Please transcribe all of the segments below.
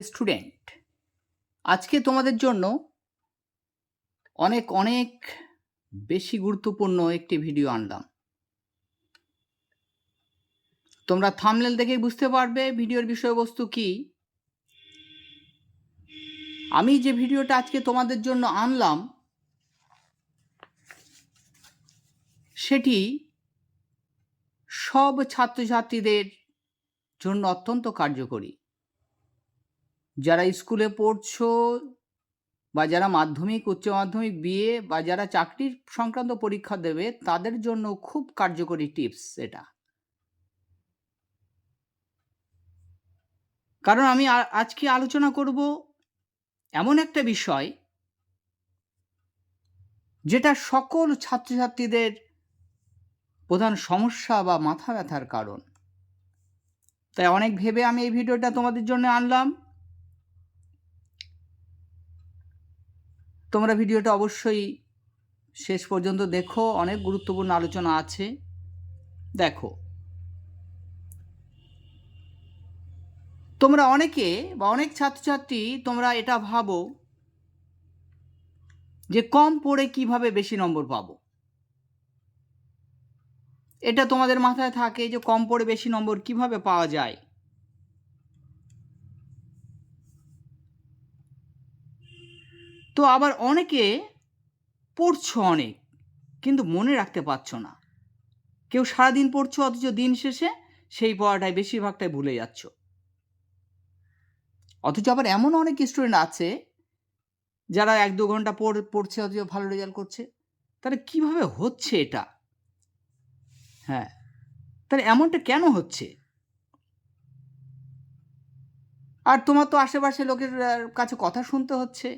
Student আজকে তোমাদের জন্য অনেক অনেক বেশি গুরুত্বপূর্ণ একটি ভিডিও আনলাম। তোমরা থামলেল দেখেই বুঝতে পারবে ভিডিওর বিষয়বস্তু কি। আমি যে ভিডিওটা আজকে তোমাদের জন্য আনলাম, সেটি সব ছাত্রছাত্রীদের জন্য অত্যন্ত কার্যকরী। যারা স্কুলে পড়ছো বা যারা মাধ্যমিক, উচ্চ মাধ্যমিক, বিএ বা যারা চাকরির সংক্রান্ত পরীক্ষা দেবে, তাদের জন্য খুব কার্যকরী টিপস এটা। কারণ আমি আজকে আলোচনা করব এমন একটা বিষয় যেটা সকল ছাত্রছাত্রীদের প্রধান সমস্যা বা মাথা ব্যথার কারণ। তাই অনেক ভেবে আমি এই ভিডিওটা তোমাদের জন্য আনলাম। তোমরা ভিডিওটা অবশ্যই শেষ পর্যন্ত দেখো, অনেক গুরুত্বপূর্ণ আলোচনা আছে। দেখো। তোমরা অনেকে বা অনেক ছাত্রছাত্রী, তোমরা এটা ভাবো যে কম পড়ে কীভাবে বেশি নম্বর পাবো? এটা তোমাদের মাথায় থাকে যে কম পড়ে বেশি নম্বর কীভাবে পাওয়া যায়? তো আবার অনেকে পড়ছো অনেক, কিন্তু মনে রাখতে পারছ না। কেউ সারাদিন পড়ছো, অথচ দিন শেষে সেই পড়াটাই বেশিরভাগটাই ভুলে যাচ্ছ। অথচ আবার এমন অনেক স্টুডেন্ট আছে, যারা এক দু ঘণ্টা পড়, পড়ছে, অথচ ভালো রেজাল্ট করছে। তাহলে কীভাবে হচ্ছে এটা? হ্যাঁ তাহলে এমনটা কেন হচ্ছে? আর তোমার তো আশেপাশে লোকের কাছে কথা শুনতে হচ্ছে।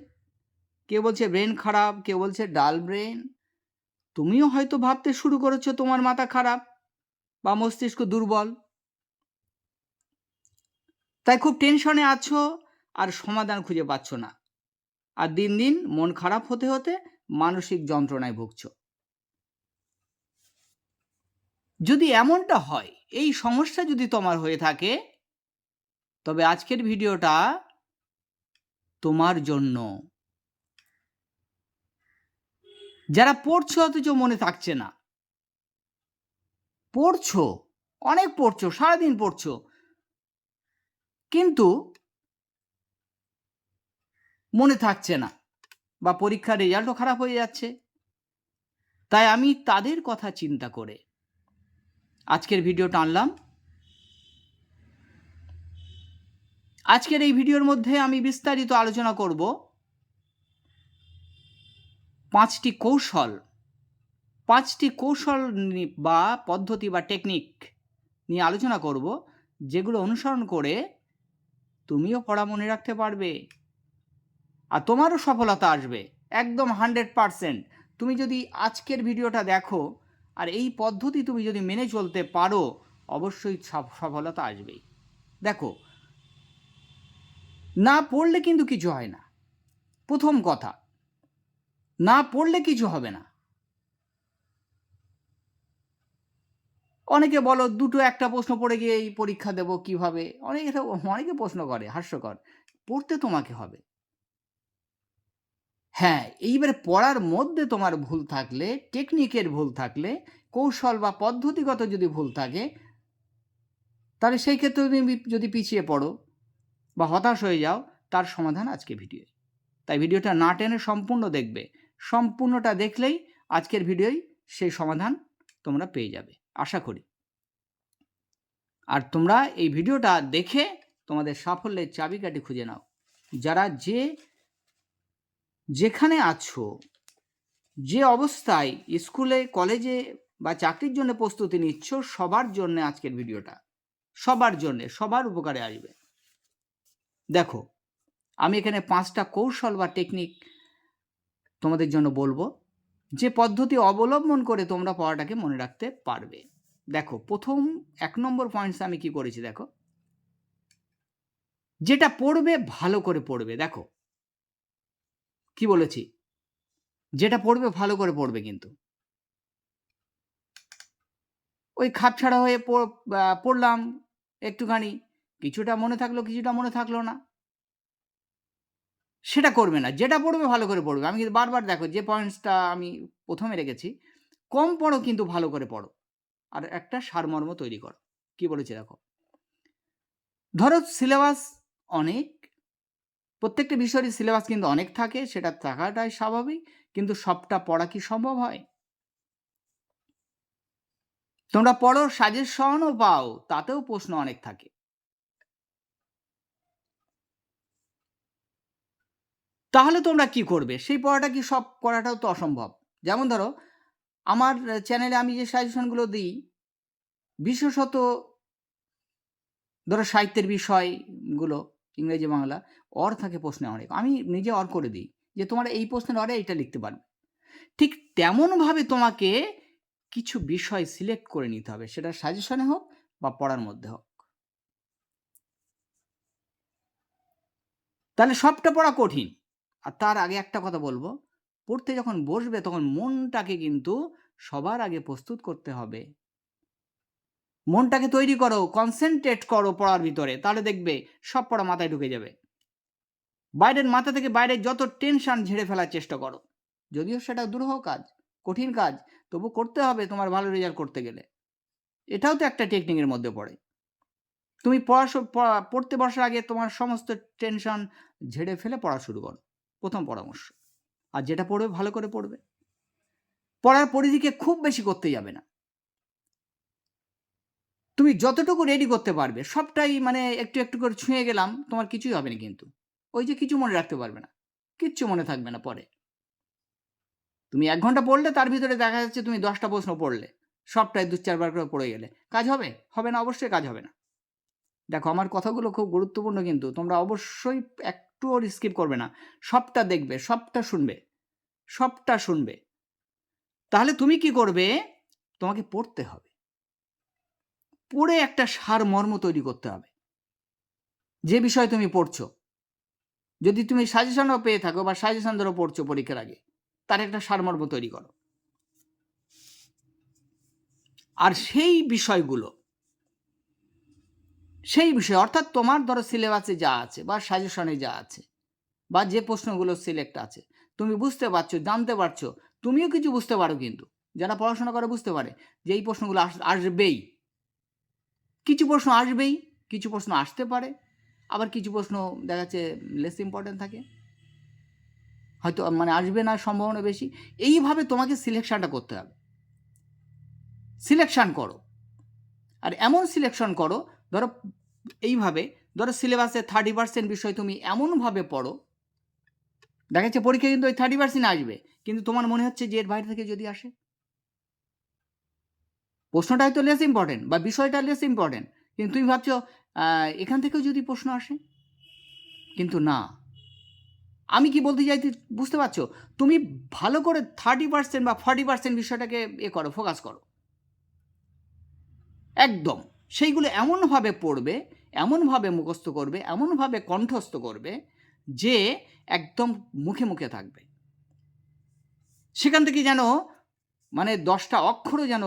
কেউ বলছে ব্রেন খারাপ, কেউ বলছে ডাল ব্রেন তুমিও হয়তো ভাবতে শুরু করেছ তোমার মাথা খারাপ বা মস্তিষ্ক দুর্বল। তাই খুব টেনশনে আছো আর সমাধান খুঁজে পাচ্ছ না। আর দিন দিন মন খারাপ হতে হতে মানসিক যন্ত্রণায় ভুগছো। যদি এমনটা হয়, এই সমস্যা যদি তোমার হয়ে থাকে, তবে আজকের ভিডিওটা তোমার জন্য। যারা পড়ছো অথচ মনে থাকছে না। পড়ছো, অনেক পড়ছো, সারাদিন পড়ছো। কিন্তু মনে থাকছে না বা পরীক্ষার রেজাল্টও খারাপ হয়ে যাচ্ছে। তাই আমি তাদের কথা চিন্তা করে আজকের ভিডিওটা আনলাম। আজকের এই ভিডিওর মধ্যে আমি বিস্তারিত আলোচনা করব। পাঁচটি কৌশল পাঁচটি কৌশল বা পদ্ধতি বা টেকনিক নিয়ে আলোচনা করব, যেগুলো অনুসরণ করে তুমিও পড়া মনে রাখতে পারবে আর তোমারও সফলতা আসবে, একদম হান্ড্রেড পারসেন্ট। তুমি যদি আজকের ভিডিওটা দেখো আর এই পদ্ধতি তুমি যদি মেনে চলতে পারো, অবশ্যই সফলতা আসবেই। দেখো, না পড়লে কিন্তু কিছু হয় না। প্রথম কথা না পড়লে কিছু হবে না। অনেকে বলো দুটো একটা প্রশ্ন পড়ে গিয়ে এই পরীক্ষা দেবো কীভাবে? অনেকে অনেকে প্রশ্ন করে, হাস্যকর। পড়তে তোমাকে হবে। হ্যাঁ এইবারে পড়ার মধ্যে তোমার ভুল থাকলে, টেকনিকের ভুল থাকলে, কৌশল বা পদ্ধতিগত যদি ভুল থাকে, তাহলে সেই ক্ষেত্রে তুমি যদি পিছিয়ে পড়ো বা হতাশ হয়ে যাও, তার সমাধান আজকে ভিডিও তাই ভিডিওটা না টেনে সম্পূর্ণ দেখবে। সম্পূর্ণটা দেখলেই আজকের ভিডিওই সেই সমাধান তোমরা পেয়ে যাবে, আশা করি। আর তোমরা এই ভিডিওটা দেখে তোমাদের সাফল্যের চাবিকাঠি খুঁজে নাও। যারা যে, যেখানে আছো, যে অবস্থায় স্কুলে, কলেজে বা চাকরির জন্য প্রস্তুতি নিচ্ছ, সবার জন্য আজকের ভিডিওটা, সবার জন্য, সবার উপকারে আসবে। দেখো, আমি এখানে পাঁচটা কৌশল বা টেকনিক তোমাদের জন্য বলব, যে পদ্ধতি অবলম্বন করে তোমরা পড়াটাকে মনে রাখতে পারবে। দেখো, প্রথম এক নম্বর পয়েন্টস আমি কি করেছি দেখো? যেটা পড়বে, ভালো করে পড়বে। দেখো, কি বলেছি? যেটা পড়বে, ভালো করে পড়বে কিন্তু। ওই খাপছাড়া হয়ে পড়লাম, একটুখানি, কিছুটা মনে থাকল, কিছুটা মনে থাকল না। সেটা করবে না। যেটা পড়বে ভালো করে পড়বে। আমি কিন্তু বারবার দেখো যে পয়েন্টসটা আমি প্রথমে রেখেছি, কম পড়ো কিন্তু ভালো করে পড়ো। আর একটা সারমর্ম তৈরি করো। কি বলেছে দেখো? ধরো সিলেবাস অনেক, প্রত্যেকটা বিষয়ের সিলেবাস কিন্তু অনেক থাকে, সেটা থাকাটাই স্বাভাবিক, কিন্তু সবটা পড়া কি সম্ভব হয়? তোমরা পড়ো, সাজেশনও পাও, তাতেও প্রশ্ন অনেক থাকে। তাহলে তোমরা কি করবে? সেই পড়াটা কি সব করাটাও তো অসম্ভব। যেমন ধরো, আমার চ্যানেলে আমি যে সাজেশনগুলো দিই, বিশেষত ধরো সাহিত্যের বিষয়গুলো ইংরেজি, বাংলা, অর থাকে প্রশ্নে অনেক। আমি নিজে অর করে দিই যে তোমার এই প্রশ্নের অরে এইটা লিখতে পারবে। ঠিক তেমনভাবে তোমাকে কিছু বিষয় সিলেক্ট করে নিতে হবে। সেটা সাজেশনে হোক বা পড়ার মধ্যে হোক। তাহলে সবটা পড়া কঠিন। আর তার আগে একটা কথা বলব। পড়তে যখন বসবে তখন মনটাকে কিন্তু সবার আগে প্রস্তুত করতে হবে। মনটাকে তৈরি করো কনসেন্ট্রেট করো পড়ার ভিতরে, তাহলে দেখবে সব পড়া মাথায় ঢুকে যাবে। বাইরের মাথা থেকে বাইরে যত টেনশন ঝেড়ে ফেলার চেষ্টা করো। যদিও সেটা দুরূহ কাজ, কঠিন কাজ, তবু করতে হবে তোমার ভালো রেজাল্ট করতে গেলে। এটাও তো একটা টেকনিকের মধ্যে পড়ে। তুমি পড়াশো পড়তে বসার আগে তোমার সমস্ত টেনশন ঝেড়ে ফেলে পড়া শুরু করো। প্রথম পরামর্শ। আর যেটা পড়বে, ভালো করে পড়বে। পড়ার পরিধিকে খুব বেশি করতে যাবে না। তুমি যতটুকু রেডি করতে পারবে, সবটাই মানে একটু একটু করে ছুঁয়ে গেলাম, তোমার কিছুই হবে না কিন্তু। ওই যে কিছু মনে রাখতে পারবে না। কিচ্ছু মনে থাকবে না পরে। তুমি এক ঘণ্টা পড়লে, তার ভিতরে দেখা যাচ্ছে তুমি দশটা প্রশ্ন পড়লে। সবটাই দু চারবার করে পড়ে গেলে। কাজ হবে? হবে না, অবশ্যই কাজ হবে না। দেখো, আমার কথাগুলো খুব গুরুত্বপূর্ণ কিন্তু। তোমরা অবশ্যই একটুও স্কিপ করবে না। সবটা দেখবে, সবটা শুনবে সবটা শুনবে। তাহলে তুমি কি করবে? তোমাকে পড়তে হবে। পড়ে একটা সারমর্ম তৈরি করতে হবে। যে বিষয় তুমি পড়ছো, যদি তুমি সাজেশনও পেয়ে থাকো বা সাজেশন ধরো পড়ছো পরীক্ষার আগে, তার একটা সারমর্ম তৈরি করো। আর সেই বিষয়গুলো সেই বিষয়ে, অর্থাৎ তোমার ধরো সিলেবাসে যা আছে বা সাজেশনে যা আছে বা যে প্রশ্নগুলো সিলেক্ট আছে, তুমি বুঝতে পারছ, জানতে পারছ, তুমিও কিছু বুঝতে পারো কিন্তু। যারা পড়াশোনা করে বুঝতে পারে যে এই প্রশ্নগুলো আসবেই। কিছু প্রশ্ন আসবেই, কিছু প্রশ্ন আসতে পারে, আবার কিছু প্রশ্ন দেখা যাচ্ছে লেস ইম্পর্টেন্ট থাকে। হয়তো মানে আসবে না সম্ভাবনা বেশি। এইভাবে তোমাকে সিলেকশানটা করতে হবে। সিলেকশান করো। আর এমন সিলেকশন করো ধরো, এইভাবে ধরো সিলেবাসে থার্টি পার্সেন্ট বিষয় তুমি এমনভাবে পড়ো, দেখা যাচ্ছে পরীক্ষা কিন্তু ওই থার্টি পার্সেন্ট আসবে, কিন্তু তোমার মনে হচ্ছে যে এর বাইরে থেকে যদি আসে? প্রশ্নটা হয়তো লেস ইম্পর্টেন্ট বা বিষয়টা লেস ইম্পর্টেন্ট কিন্তু তুমি ভাবছ এখান থেকেও যদি প্রশ্ন আসে? কিন্তু না। আমি কি বলতে চাই বুঝতে পারছ? তুমি ভালো করে থার্টি পার্সেন্ট বা ফর্টি পার্সেন্ট বিষয়টাকে এ করো ফোকাস করো। একদম। সেইগুলো এমনভাবে পড়বে, এমনভাবে মুখস্থ করবে, এমনভাবে কণ্ঠস্থ করবে যে একদম মুখে মুখে থাকবে। সেখান থেকে যেন মানে দশটা অক্ষরও যেন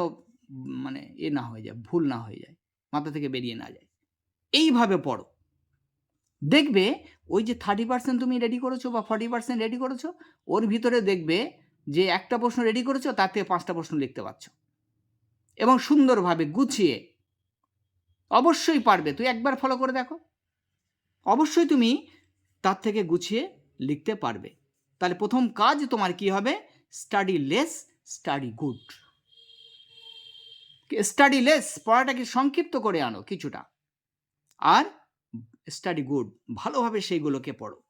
মানে এ না হয়ে যায়, ভুল না হয়ে যায়, মাথা থেকে বেরিয়ে না যায়। এইভাবে পড়ো। দেখবে ওই যে থার্টি পার্সেন্ট তুমি রেডি করেছ বা ফর্টি পার্সেন্ট রেডি করেছ, ওর ভিতরে দেখবে যে একটা প্রশ্ন রেডি করেছ, তার থেকে পাঁচটা প্রশ্ন লিখতে পারছ। এবং সুন্দরভাবে গুছিয়ে অবশ্যই পারবে। তুই একবার ফলো করে দেখো। অবশ্যই তুমি তার থেকে গুছিয়ে লিখতে পারবে। তাহলে প্রথম কাজ তোমার কি হবে? Study less study good study less পড়াটাকে সংক্ষিপ্ত করে আনো কিছুটা। আর স্টাডি গুড ভালোভাবে সেইগুলোকে পড়ো।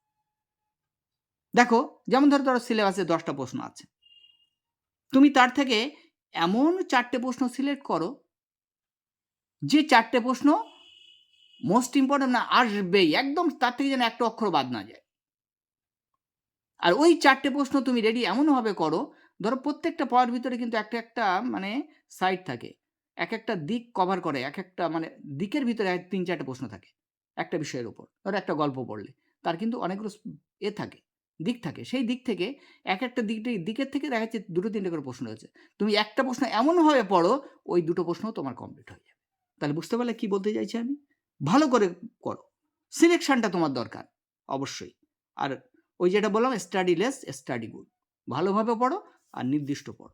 দেখো, যেমন ধরো ধরো সিলেবাসে দশটা প্রশ্ন আছে। তুমি তার থেকে এমন চারটে প্রশ্ন সিলেক্ট করো যে চারটে প্রশ্ন মোস্ট ইম্পর্টেন্ট না, আসবেই। একদম তার থেকে যেন একটা অক্ষর বাদ না যায়। আর ওই চারটে প্রশ্ন তুমি রেডি এমনভাবে করো, ধরো প্রত্যেকটা পড়ার ভিতরে কিন্তু একটা একটা মানে সাইড থাকে। এক একটা দিক কভার করে, এক একটা মানে দিকের ভিতরে তিন চারটে প্রশ্ন থাকে একটা বিষয়ের উপর। ধরো একটা গল্প পড়লে, তার কিন্তু অনেকগুলো এ থাকে, দিক থাকে। সেই দিক থেকে এক একটা দিক দিকের থেকে দেখা যাচ্ছে দুটো তিনটে করে প্রশ্ন রয়েছে। তুমি একটা প্রশ্ন এমনভাবে পড়ো, ওই দুটো প্রশ্ন তোমার কমপ্লিট হয়ে যাবে তাহলে বুঝতে পারলে কি বলতে চাইছি আমি? ভালো করে করো। সিলেকশনটা তোমার দরকার, অবশ্যই। আর ওই যেটা বললাম স্টাডি লেস স্টাডি গুড ভালোভাবে পড়ো আর নির্দিষ্ট পড়ো।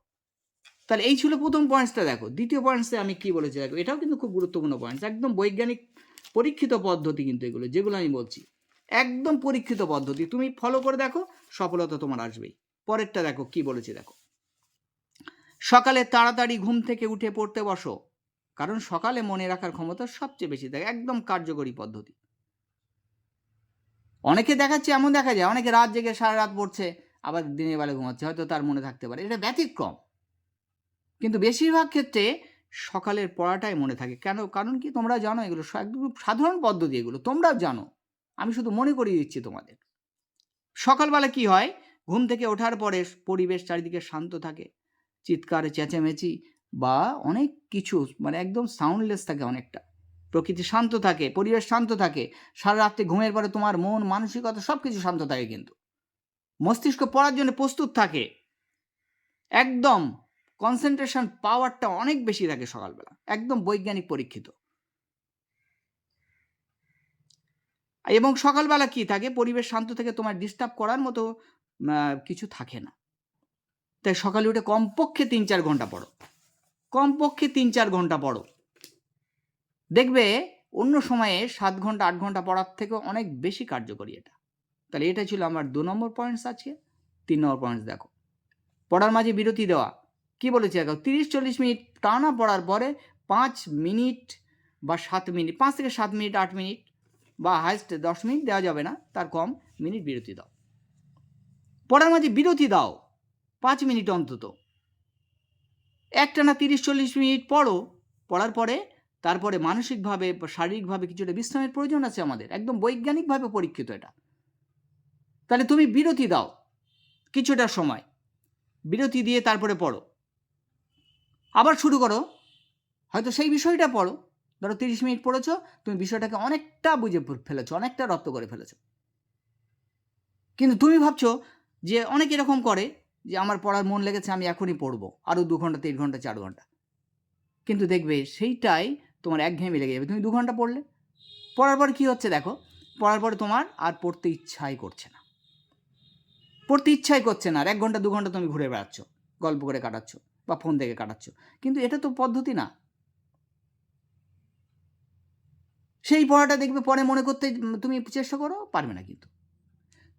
তাহলে এই ছিল প্রথম পয়েন্টসটা দেখো। দ্বিতীয় পয়েন্টসে আমি কি বলেছি, দেখো, এটাও কিন্তু খুব গুরুত্বপূর্ণ পয়েন্টস একদম বৈজ্ঞানিক পরীক্ষিত পদ্ধতি কিন্তু এগুলো, যেগুলো আমি বলছি। একদম পরীক্ষিত পদ্ধতি। তুমি ফলো করে দেখো, সফলতা তোমার আসবেই। পরেরটা দেখো, কি বলেছি, দেখো। সকালে তাড়াতাড়ি ঘুম থেকে উঠে পড়তে বসো। কারণ সকালে মনে রাখার ক্ষমতা সবচেয়ে বেশি থাকে, একদম কার্যকরী পদ্ধতি। অনেকে দেখাচ্ছে, এমন দেখা যায়, অনেকে রাত জেগে সারা রাত পড়ছে, আবার দিনের বেলা ঘুমাচ্ছে, হয়তো তার মনে থাকতে পারে। এটা ব্যতিক্রম। কিন্তু বেশিরভাগ ক্ষেত্রে সকালের পড়াটাই মনে থাকে। কেন? কারণ কি? তোমরা জানো এগুলো একদম সাধারণ পদ্ধতি এগুলো। তোমরাও জানো। আমি শুধু মনে করিয়ে দিচ্ছি তোমাদের। সকালবেলা কি হয়? ঘুম থেকে ওঠার পরে পরিবেশ চারিদিকে শান্ত থাকে। চিৎকার চেঁচেমেচি বা অনেক কিছু মানে একদম সাউন্ডলেস থাকে অনেকটা। প্রকৃতি শান্ত থাকে, পরিবেশ শান্ত থাকে, সারা রাত্রে ঘুমের পরে তোমার মন, মানসিকতা সব কিছু শান্ত থাকে কিন্তু। মস্তিষ্ক পড়ার জন্য প্রস্তুত থাকে। একদম কনসেন্ট্রেশন পাওয়ারটা অনেক বেশি থাকে সকালবেলা। একদম বৈজ্ঞানিক পরীক্ষিত। এবং সকালবেলা কি থাকে? পরিবেশ শান্ত থেকে তোমার ডিস্টার্ব করার মতো কিছু থাকে না। তাই সকালে উঠে কমপক্ষে তিন চার ঘণ্টা পড়ো। কমপক্ষে তিন চার ঘণ্টা পড়ো। দেখবে অন্য সময়ে সাত ঘণ্টা, আট ঘণ্টা পড়ার থেকে অনেক বেশি কার্যকরী এটা। তাহলে এটা ছিল আমার দু নম্বর পয়েন্টস আছে তিন নম্বর পয়েন্টস দেখো। পড়ার মাঝে বিরতি দেওয়া। কি বলেছি দেখো? তিরিশ, চল্লিশ মিনিট টানা পড়ার পরে পাঁচ মিনিট বা সাত মিনিট, পাঁচ থেকে সাত মিনিট, আট মিনিট বা হাইস্ট দশ মিনিট দেওয়া যাবে না, তার কম মিনিট বিরতি দাও। পড়ার মাঝে বিরতি দাও, পাঁচ মিনিট অন্তত। একটানা তিরিশ, চল্লিশ মিনিট পড়ো। পড়ার পরে তারপরে মানসিকভাবে শারীরিকভাবে কিছুটা বিশ্রামের প্রয়োজন আছে আমাদের। একদম বৈজ্ঞানিকভাবে পরীক্ষিত এটা। তাহলে তুমি বিরতি দাও কিছুটা সময়। বিরতি দিয়ে তারপরে পড়ো। আবার শুরু করো। হয়তো সেই বিষয়টা পড়ো। ধরো তিরিশ মিনিট পড়েছো, তুমি বিষয়টাকে অনেকটা বুঝে ফেলেছো, অনেকটা রপ্ত করে ফেলেছো। কিন্তু তুমি ভাবছ যে অনেক এরকম করে যে আমার পড়ার মন লেগেছে, আমি এখনই পড়ব। আরও দু ঘণ্টা, তিন ঘণ্টা, চার ঘণ্টা। কিন্তু দেখবে সেইটাই তোমার একঘেয়েমি লেগে যাবে। তুমি দু ঘণ্টা পড়লে। পড়ার পর কী হচ্ছে দেখো? পড়ার পরে তোমার আর পড়তে ইচ্ছাই করছে না। পড়তে ইচ্ছাই করছে না আর এক ঘণ্টা, দু ঘণ্টা তুমি ঘুরে বেড়াচ্ছ, গল্প করে কাটাচ্ছ বা ফোন থেকে কাটাচ্ছ। কিন্তু এটা তো পদ্ধতি না। সেই পড়াটা দেখবে পরে মনে করতে, তুমি চেষ্টা করো, পারবে না কিন্তু।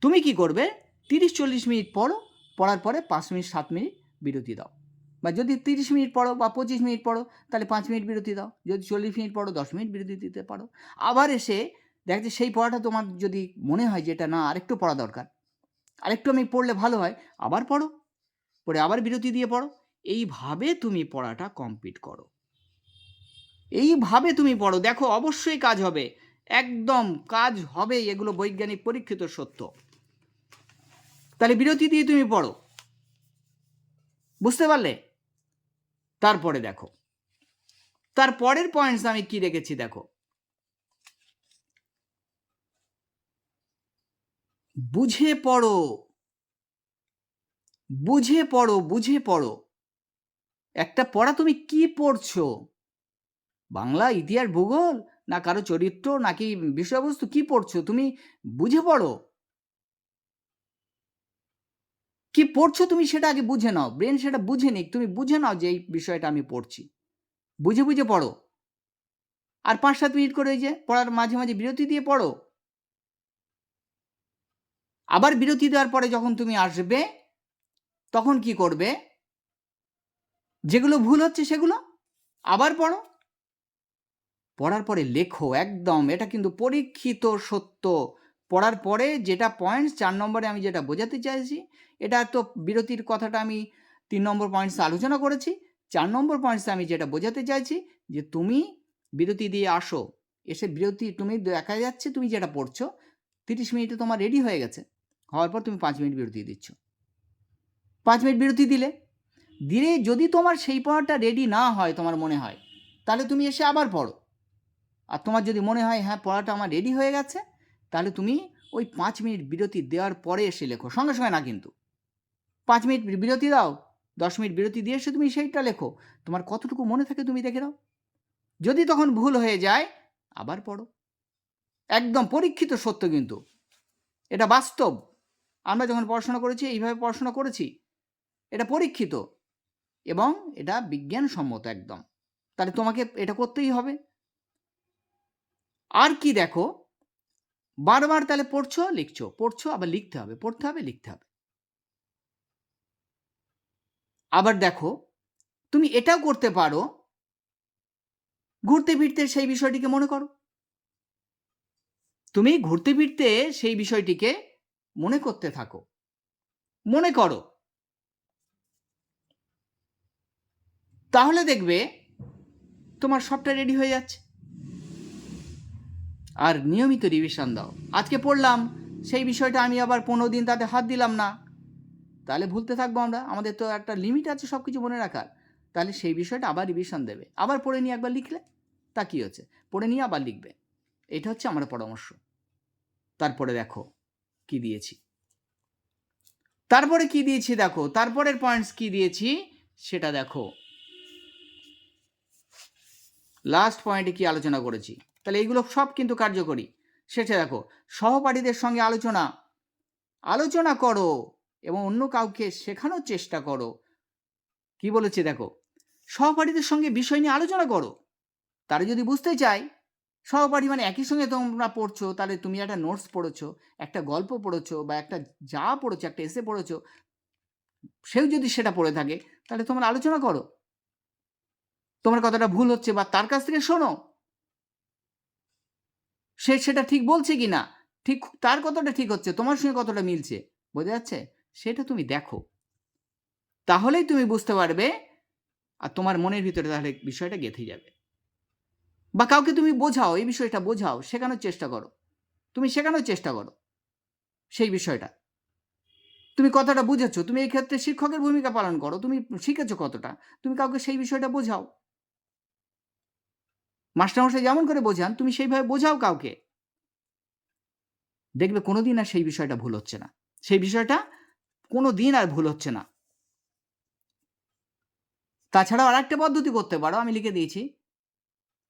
তুমি কি করবে? তিরিশ, চল্লিশ মিনিট পড়ো পড়ার পরে পাঁচ মিনিট, সাত মিনিট বিরতি দাও। বা যদি তিরিশ মিনিট পড়ো বা পঁচিশ মিনিট পড়ো, তাহলে পাঁচ মিনিট বিরতি দাও। যদি চল্লিশ মিনিট পড়ো, দশ মিনিট বিরতি দিতে পারো। আবার এসে দেখ যে সেই পড়াটা তোমার যদি মনে হয় যে এটা না, আরেকটু পড়া দরকার। আরেকটু আমি পড়লে ভালো হয়, আবার পড়ো। পড়ে আবার বিরতি দিয়ে পড়ো। এইভাবে তুমি পড়াটা কমপ্লিট করো। এইভাবে তুমি পড়ো। দেখো, অবশ্যই কাজ হবে। একদম কাজ হবে এগুলো বৈজ্ঞানিক পরীক্ষিত সত্য। তাহলে বিরতি দিয়ে তুমি পড়ো। বুঝতে পারলে? তারপরে দেখো। তার পরের পয়েন্টস আমি কি রেখেছি দেখো। বুঝে পড়ো। বুঝে পড়ো বুঝে পড়ো। একটা পড়া তুমি কি পড়ছো? বাংলা, ইতিহাস, ভূগোল, না কারও চরিত্র, নাকি বিষয়বস্তু কি পড়ছো? তুমি বুঝে পড়ো। কি পড়ছো তুমি সেটা আগে বুঝে নাও। ব্রেন সেটা বুঝে নিক। তুমি বুঝে নাও যে এই বিষয়টা আমি পড়ছি। বুঝে বুঝে পড়ো। আর পাঁচ সাত মিনিট করে ওই যে পড়ার মাঝে মাঝে বিরতি দিয়ে পড়ো। আবার বিরতি দেওয়ার পরে যখন তুমি আসবে, তখন কি করবে? যেগুলো ভুল হচ্ছে সেগুলো আবার পড়ো। পড়ার পরে লেখো, একদম। এটা কিন্তু পরীক্ষিত সত্য। পড়ার পরে যেটা পয়েন্টস চার নম্বরে আমি যেটা বোঝাতে চাইছি, এটা তো বিরতির কথাটা আমি তিন নম্বর পয়েন্টসে আলোচনা করেছি। চার নম্বর পয়েন্টসে আমি যেটা বোঝাতে চাইছি যে তুমি বিরতি দিয়ে আসো, এসে বিরতি, তুমি দেখা যাচ্ছে, তুমি যেটা পড়ছো, তিরিশ মিনিটে তোমার রেডি হয়ে গেছে, হওয়ার পর তুমি পাঁচ মিনিট বিরতি দিচ্ছ। পাঁচ মিনিট বিরতি দিলে দিলে যদি তোমার সেই পড়াটা রেডি না হয় তোমার মনে হয়, তাহলে তুমি এসে আবার পড়ো। আর তোমার যদি মনে হয় হ্যাঁ পড়াটা আমার রেডি হয়ে গেছে তাহলে তুমি ওই পাঁচ মিনিট বিরতি দেওয়ার পরে এসে লেখো। সঙ্গে সঙ্গে না কিন্তু। পাঁচ মিনিট বিরতি দাও, দশ মিনিট বিরতি দিয়ে এসে তুমি সেইটা লেখো। তোমার কতটুকু মনে থাকে তুমি দেখে নাও। যদি তখন ভুল হয়ে যায়, আবার পড়ো। একদম পরীক্ষিত সত্য কিন্তু। এটা বাস্তব। আমরা যখন পড়াশোনা করেছি, এইভাবে পড়াশোনা করেছি, এটা পরীক্ষিত এবং এটা বিজ্ঞানসম্মত একদম। তাহলে তোমাকে এটা করতেই হবে। আর কি দেখো? বারবার তাহলে পড়ছো, লিখছো, পড়ছো, আবার লিখতে হবে, পড়তে হবে, লিখতে হবে। আবার দেখো, তুমি এটাও করতে পারো, ঘুরতে ফিরতে সেই বিষয়টিকে মনে করো। তুমি ঘুরতে ফিরতে সেই বিষয়টিকে মনে করতে থাকো। মনে করো। তাহলে দেখবে তোমার সবটা রেডি হয়ে যাচ্ছে। আর নিয়মিত রিভিশন দাও। আজকে পড়লাম, সেই বিষয়টা আমি আবার পনেরো দিন তাতে হাত দিলাম না। তাহলে ভুলতে থাকব আমরা, আমাদের তো একটা লিমিট আছে সব কিছু মনে রাখার। তাহলে সেই বিষয়টা আবার রিভিশন দেবে। আবার পড়ে নিয়ে একবার লিখলে, তা কী হচ্ছে? পড়ে নিয়ে আবার লিখবে। এটা হচ্ছে আমার পরামর্শ। তারপরে দেখো কি দিয়েছি। তারপরে কি দিয়েছি দেখো? তারপরের পয়েন্টস কি দিয়েছি? সেটা দেখো। লাস্ট পয়েন্টে কি আলোচনা করেছি? তাহলে এইগুলো সব কিন্তু কার্যকরী। সেটা দেখো, সহপাঠীদের সঙ্গে আলোচনা। আলোচনা করো এবং অন্য কাউকে শেখানোর চেষ্টা করো। কি বলেছে দেখো, সহপাঠীদের সঙ্গে বিষয় নিয়ে আলোচনা করো। তারা যদি বুঝতে চায়, সহপাঠী মানে একই সঙ্গে তোমরা পড়ছো, তাহলে তুমি একটা নোটস পড়েছো, একটা গল্প পড়েছো বা একটা যা পড়েছো, একটা এসে পড়েছো, সেও যদি সেটা পড়ে থাকে, তাহলে তোমরা আলোচনা করো। তোমার কথাটা ভুল হচ্ছে বা তার কাছ থেকে শোনো। সে সেটা ঠিক বলছে কি না ঠিক তার কতটা ঠিক হচ্ছে? তোমার সঙ্গে কতটা মিলছে? বোঝা যাচ্ছে? সেটা তুমি দেখো। তাহলেই তুমি বুঝতে পারবে আর তোমার মনের ভিতরে তাহলে বিষয়টা গেঁথে যাবে। বা কাউকে তুমি বোঝাও, এই বিষয়টা বোঝাও, শেখানোর চেষ্টা করো। তুমি শেখানোর চেষ্টা করো সেই বিষয়টা। তুমি কতটা বুঝেছ, তুমি এই ক্ষেত্রে শিক্ষকের ভূমিকা পালন করো, তুমি শিখেছো কতটা, তুমি কাউকে সেই বিষয়টা বোঝাও। মাস্টারমশাই যেমন করে বোঝান, তুমি সেইভাবে বোঝাও কাউকে। দেখবে কোনো দিন আর সেই বিষয়টা ভুল হচ্ছে না। সেই বিষয়টা কোনো দিন আর ভুল হচ্ছে না। তাছাড়াও আর একটা পদ্ধতি করতে পারো, আমি লিখে দিয়েছি।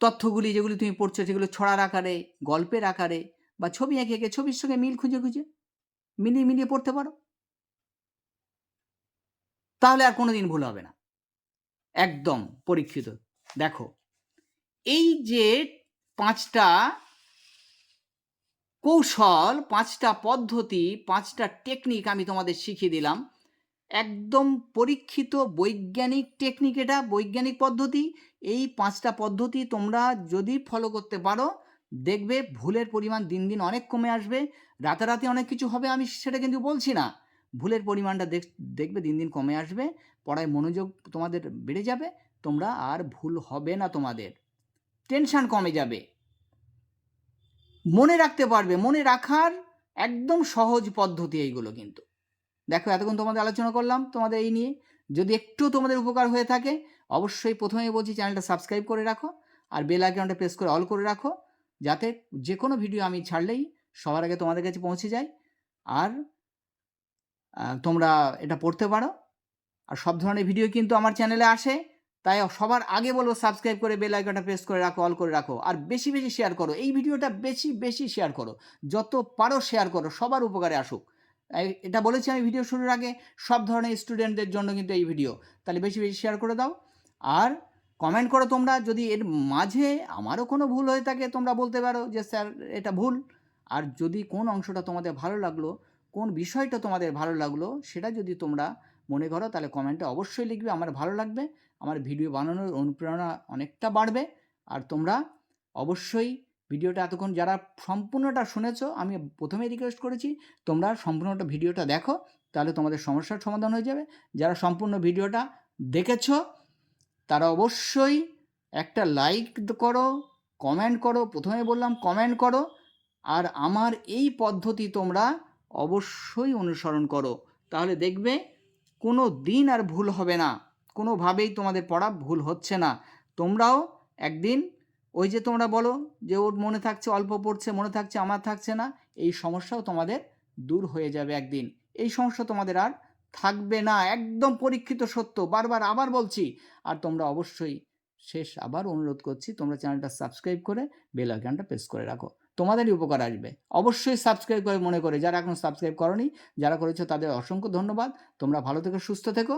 তথ্যগুলি যেগুলি তুমি পড়ছো, সেগুলো ছড়ার আকারে, গল্পের আকারে বা ছবি এঁকে এঁকে, ছবির সঙ্গে মিল খুঁজে খুঁজে মিলিয়ে মিলিয়ে পড়তে পারো। তাহলে আর কোনো দিন ভুল হবে না। একদম পরীক্ষিত। দেখো এই যে পাঁচটা কৌশল, পাঁচটা পদ্ধতি, পাঁচটা টেকনিক আমি তোমাদের শিখিয়ে দিলাম। একদম পরীক্ষিত বৈজ্ঞানিক টেকনিক এটা, বৈজ্ঞানিক পদ্ধতি। এই পাঁচটা পদ্ধতি তোমরা যদি ফলো করতে পারো, দেখবে ভুলের পরিমাণ দিন দিন অনেক কমে আসবে। রাতারাতি অনেক কিছু হবে আমি সেটা কিন্তু বলছি না। ভুলের পরিমাণটা দেখবে দিন দিন কমে আসবে, পড়ায় মনোযোগ তোমাদের বেড়ে যাবে, তোমরা আর ভুল হবে না তোমাদের। টেনশান কমে যাবে। মনে রাখতে পারবে, মনে রাখার একদম সহজ পদ্ধতি এইগুলো কিন্তু। দেখো, এতক্ষণ তোমাদের আলোচনা করলাম তোমাদের এই নিয়ে। যদি একটু তোমাদের উপকার হয়ে থাকে, অবশ্যই প্রথমেই বলছি চ্যানেলটা সাবস্ক্রাইব করে রাখো আর বেল আইকনটা প্রেস করে অল করে রাখো যাতে যে কোনো ভিডিও আমি ছাড়লেই সবার আগে তোমাদের কাছে পৌঁছে যায় আর তোমরা এটা পড়তে পারো। আর সব ধরনের ভিডিও কিন্তু আমার চ্যানেলে আসে। তাই সবার আগে বলব সাবস্ক্রাইব করে বেল আইকনটা প্রেস করে রাখো অল করে রাখো, আর বেশি বেশি শেয়ার করো। এই ভিডিওটা বেশি বেশি শেয়ার করো। যত পারো শেয়ার করো, সবার উপকারে আসুক। এটা বলেছি আমি ভিডিও শুরুর আগে, সব ধরনের স্টুডেন্টদের জন্য কিন্তু এই ভিডিও তাহলে বেশি বেশি শেয়ার করে দাও। আর কমেন্ট করো তোমরা, যদি এর মাঝে আমারও কোনো ভুল হয়ে থাকে, তোমরা বলতে পারো যে, স্যার, এটা ভুল। আর যদি কোন অংশটা তোমাদের ভালো লাগল, কোন বিষয়টা তোমাদের ভালো লাগল, সেটা যদি তোমরা মনে করো, তাহলে কমেন্টে অবশ্যই লিখবে, আমার ভালো লাগবে। আমার ভিডিও বানানোর অনুপ্রেরণা অনেকটা বাড়বে। আর তোমরা অবশ্যই ভিডিওটা এতক্ষণ যারা সম্পূর্ণটা শুনেছ, আমি প্রথমেই রিকোয়েস্ট করেছি, তোমরা সম্পূর্ণটা ভিডিওটা দেখো, তাহলে তোমাদের সমস্যার সমাধান হয়ে যাবে। যারা সম্পূর্ণ ভিডিওটা দেখেছ, তারা অবশ্যই একটা লাইক করো কমেন্ট করো, প্রথমে বললাম কমেন্ট করো, আর আমার এই পদ্ধতি তোমরা অবশ্যই অনুসরণ করো। তাহলে দেখবে কোনো দিন আর ভুল হবে না। কোনোভাবেই তোমাদের পড়া ভুল হচ্ছে না। তোমরাও একদিন ওই যে তোমরা বলো যে ওর মনে থাকছে অল্প পড়ছে, মনে থাকছে আমার থাকছে না, এই সমস্যাও তোমাদের দূর হয়ে যাবে একদিন। এই সমস্যা তোমাদের আর থাকবে না, একদম পরীক্ষিত সত্য। বারবার আবার বলছি, আর তোমরা অবশ্যই শেষ আবার অনুরোধ করছি, তোমরা চ্যানেলটা সাবস্ক্রাইব করে বেল আইকনটা প্রেস করে রাখো। তোমাদেরই উপকার আসবে। অবশ্যই সাবস্ক্রাইব করে মনে করে, যারা এখন সাবস্ক্রাইব করনি, যারা করেছ তাদের অসংখ্য ধন্যবাদ। তোমরা ভালো থেকো, সুস্থ থেকো।